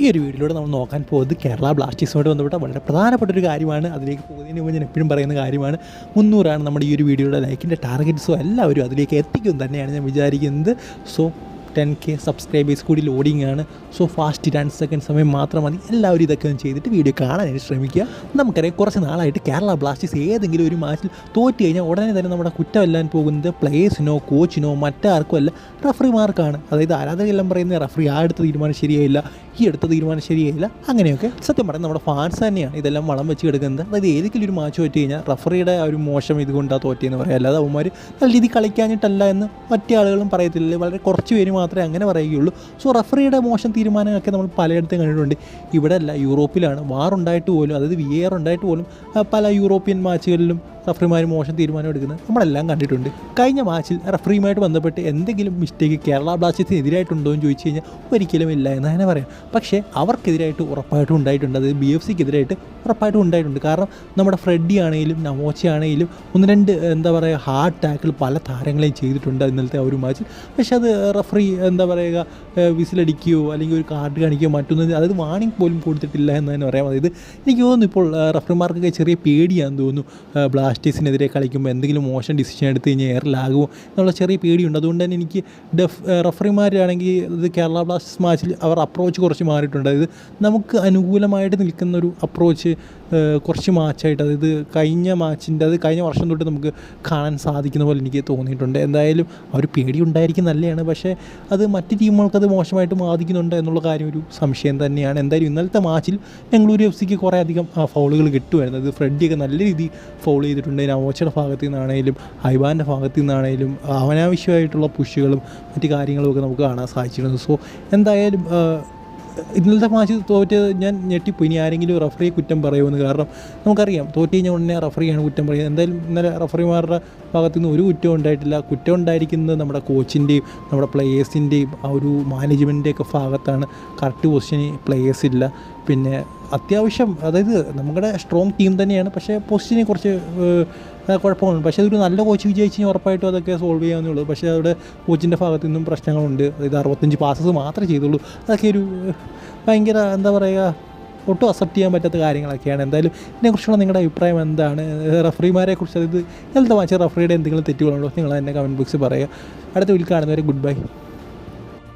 ഈ ഒരു വീഡിയോയിലൂടെ നമ്മൾ നോക്കാൻ പോകുന്നത് കേരള ബ്ലാസ്റ്റേഴ്സുമായിട്ട് ബന്ധപ്പെട്ട വളരെ പ്രധാനപ്പെട്ട ഒരു കാര്യമാണ്. അതിലേക്ക് പോകുന്നതിന് മുമ്പ് ഞാൻ എപ്പോഴും പറയുന്ന കാര്യമാണ് മുന്നൂറാണ് നമ്മുടെ ഈ ഒരു വീഡിയോയുടെ ലൈക്കിന്റെ ടാർഗറ്റ്സോ എല്ലാവരും അതിലേക്ക് എത്തിക്കും തന്നെയാണ് ഞാൻ വിചാരിക്കുന്നത്. സോ ടെൻ കെ സബ്സ്ക്രൈബേഴ്സ് കൂടി ലോഡിംഗ് ആണ്. സോ ഫാസ്റ്റ് രണ്ട് സെക്കൻഡ് സമയം മാത്രം മതി. എല്ലാവരും ഇതൊക്കെ ഒന്ന് ചെയ്തിട്ട് വീഡിയോ കാണാനായിട്ട് ശ്രമിക്കുക. നമുക്കറിയാം കുറച്ച് നാളായിട്ട് കേരള ബ്ലാസ്റ്റേഴ്സ് ഏതെങ്കിലും ഒരു മാച്ചിൽ തോറ്റ് കഴിഞ്ഞാൽ ഉടനെ തന്നെ നമ്മുടെ കുറ്റമല്ലാൻ പോകുന്നത് പ്ലേയേഴ്സിനോ കോച്ചിനോ മറ്റാർക്കും അല്ല റഫറിമാർക്കാണ് അതായത് ആരാധകരെല്ലാം പറയുന്നത് റഫറി ആ എടുത്ത തീരുമാനം ശരിയായില്ല. എടുത്ത തീരുമാനം ശരിയായില്ല. അങ്ങനെയൊക്കെ സത്യം പറഞ്ഞാൽ നമ്മുടെ ഫാൻസ് തന്നെയാണ് ഇതെല്ലാം വളം വെച്ച് കിടക്കുന്നത് അതായത് ഏതെങ്കിലും ഒരു മാച്ച് തോറ്റ് കഴിഞ്ഞാൽ റഫറിയുടെ ആ ഒരു മോശം ഇതുകൊണ്ടാണ് തോറ്റിയെന്ന് പറയാം. അല്ലാതെ അവന്മാർ നല്ല രീതി കളിക്കാഞ്ഞിട്ടല്ല എന്ന് മറ്റു ആളുകളും പറയത്തില്ല? വളരെ കുറച്ച് പേര് മാത്രമേ അങ്ങനെ പറയുകയുള്ളൂ. സോ റഫറിയുടെ മോശം തീരുമാനങ്ങളൊക്കെ നമ്മൾ പലയിടത്തും കണ്ടിട്ടുണ്ട്. ഇവിടെ അല്ല യൂറോപ്പിലാണ്. വാർ ഉണ്ടായിട്ട് പോലും അതായത് വി ആർ ഉണ്ടായിട്ട് പോലും പല യൂറോപ്യൻ മാച്ചുകളിലും റഫറിമാർ മോശം തീരുമാനം എടുക്കുന്നത് നമ്മളെല്ലാം കണ്ടിട്ടുണ്ട്. കഴിഞ്ഞ മാച്ചിൽ റഫറിയുമായിട്ട് ബന്ധപ്പെട്ട് എന്തെങ്കിലും മിസ്റ്റേക്ക് കേരള ബ്ലാസ്റ്റേഴ്സിന് എതിരായിട്ടുണ്ടോ എന്ന് ചോദിച്ചു കഴിഞ്ഞാൽ ഒരിക്കലും ഇല്ല എന്ന് തന്നെ പറയാം. പക്ഷേ അവർക്കെതിരായിട്ട് ഉറപ്പായിട്ടും ഉണ്ടായിട്ടുണ്ട്. അതായത് ബി എഫ് സിക്ക് എതിരായിട്ട് ഉറപ്പായിട്ടും ഉണ്ടായിട്ടുണ്ട്. കാരണം നമ്മുടെ ഫ്രെഡി ആണെങ്കിലും നവോച്ച ആണെങ്കിലും ഒന്ന് രണ്ട് എന്താ പറയുക ഹാർഡ് ടാക്കിൾ പല താരങ്ങളെയും ചെയ്തിട്ടുണ്ട് ഇന്നലത്തെ ആ ഒരു മാച്ചിൽ. പക്ഷേ അത് റഫറി എന്താ പറയുക വിസിലടിക്കുകയോ അല്ലെങ്കിൽ ഒരു കാർഡ് കാണിക്കുകയോ മറ്റൊന്നും അതായത് വാണിംഗ് പോലും കൊടുത്തിട്ടില്ല എന്ന് തന്നെ പറയാം. അതായത് എനിക്ക് തോന്നുന്നു ഇപ്പോൾ റഫറിമാർക്കൊക്കെ ചെറിയ പേടിയാണെന്ന് തോന്നുന്നു ആ, ബ്ലാസ്റ്റേഴ്സിനെതിരെ കളിക്കുമ്പോൾ എന്തെങ്കിലും മോശം ഡിസിഷൻ എടുത്ത് കഴിഞ്ഞാൽ എയറിലാകുമോ എന്നുള്ള ചെറിയ പേടിയുണ്ട്. അതുകൊണ്ട് തന്നെ എനിക്ക് ഡെഫ് റഫറിമാരാണെങ്കിൽ ഇത് കേരള ബ്ലാസ്റ്റേഴ്സ് മാച്ചിൽ അവർ അപ്രോച്ച് കുറച്ച് മാറിയിട്ടുണ്ട്. അതായത് നമുക്ക് അനുകൂലമായിട്ട് നിൽക്കുന്ന ഒരു അപ്രോച്ച് കുറച്ച് മാച്ചായിട്ട് അതായത് കഴിഞ്ഞ മാച്ചിന്റെ അത് കഴിഞ്ഞ വർഷം തൊട്ട് നമുക്ക് കാണാൻ സാധിക്കുന്ന പോലെ എനിക്ക് തോന്നിയിട്ടുണ്ട്. എന്തായാലും അവർ പേടിയുണ്ടായിരിക്കും നല്ലതാണ് പക്ഷേ അത് മറ്റ് ടീമുകൾക്കത് മോശമായിട്ട് ബാധിക്കുന്നുണ്ട് എന്നുള്ള കാര്യം ഒരു സംശയം തന്നെയാണ്. എന്തായാലും ഇന്നലത്തെ മാച്ചിൽ ബംഗളൂരു എഫ് സിക്ക് കുറേ അധികം ഫൗളുകൾ കിട്ടുമായിരുന്നു. അത് ഫ്രെഡിയൊക്കെ നല്ല രീതിയിൽ ഫൗൾ ചെയ്തിട്ടുണ്ട്. നവോച്ചയുടെ ഭാഗത്തു നിന്നാണെങ്കിലും ഐബാന്റെ ഭാഗത്തു നിന്നാണെങ്കിലും അനാവശ്യമായിട്ടുള്ള പുഷുകളും മറ്റ് കാര്യങ്ങളും ഒക്കെ നമുക്ക് കാണാൻ സാധിച്ചിരുന്നു സോ എന്തായാലും ഇന്നലത്തെ മാച്ച് തോറ്റ് ഞാൻ ഞെട്ടിപ്പോയി. ഇനി ആരെങ്കിലും റഫറിയെ കുറ്റം പറയുമെന്ന്. കാരണം നമുക്കറിയാം തോറ്റ് കഴിഞ്ഞാൽ ഉടനെ റഫറിയാണ് കുറ്റം പറയുന്നത്. എന്തായാലും ഇന്നലെ റഫറിമാരുടെ ഭാഗത്തു നിന്ന് ഒരു കുറ്റം ഉണ്ടായിട്ടില്ല. കുറ്റം ഉണ്ടായിരിക്കുന്നത് നമ്മുടെ കോച്ചിന്റെയും നമ്മുടെ പ്ലേയേഴ്സിന്റെയും ആ ഒരു മാനേജ്മെന്റിന്റെയൊക്കെ ഭാഗത്താണ്. കറക്റ്റ് പൊസിഷനിൽ പ്ലേയേഴ്സ് ഇല്ല. പിന്നെ അത്യാവശ്യം അതായത് നമ്മുടെ സ്ട്രോങ് ടീം തന്നെയാണ്. പക്ഷേ പൊസിഷനെ കുറച്ച് കുഴപ്പങ്ങളുണ്ട് പക്ഷേ അതൊരു നല്ല കോച്ച് വിജയിച്ച് കഴിഞ്ഞാൽ ഉറപ്പായിട്ടും അതൊക്കെ സോൾവ് ചെയ്യാവുന്നേ ഉള്ളൂ പക്ഷേ അവിടെ കോച്ചിന്റെ ഭാഗത്തു നിന്നും പ്രശ്നങ്ങളുണ്ട്. അതായത് അറുപത്തഞ്ച് പാസസ് മാത്രമേ ചെയ്തുള്ളൂ. അതൊക്കെ ഒരു ഭയങ്കര എന്താ പറയുക ഒട്ടും അക്സെപ്റ്റ് ചെയ്യാൻ പറ്റാത്ത കാര്യങ്ങളൊക്കെയാണ്. എന്തായാലും ഇതിനെക്കുറിച്ചുള്ള നിങ്ങളുടെ അഭിപ്രായം എന്താണ്? റഫറിമാരെ കുറിച്ച് അതായത് എന്താ മാച്ച് റഫറിയുടെ എന്തെങ്കിലും തെറ്റുകളുണ്ടോ? നിങ്ങൾ എന്നെ കമന്റ് ബോക്സിൽ പറയുക. അടുത്ത വീട്ടിൽ കാണുന്നവരെ ഗുഡ് ബൈ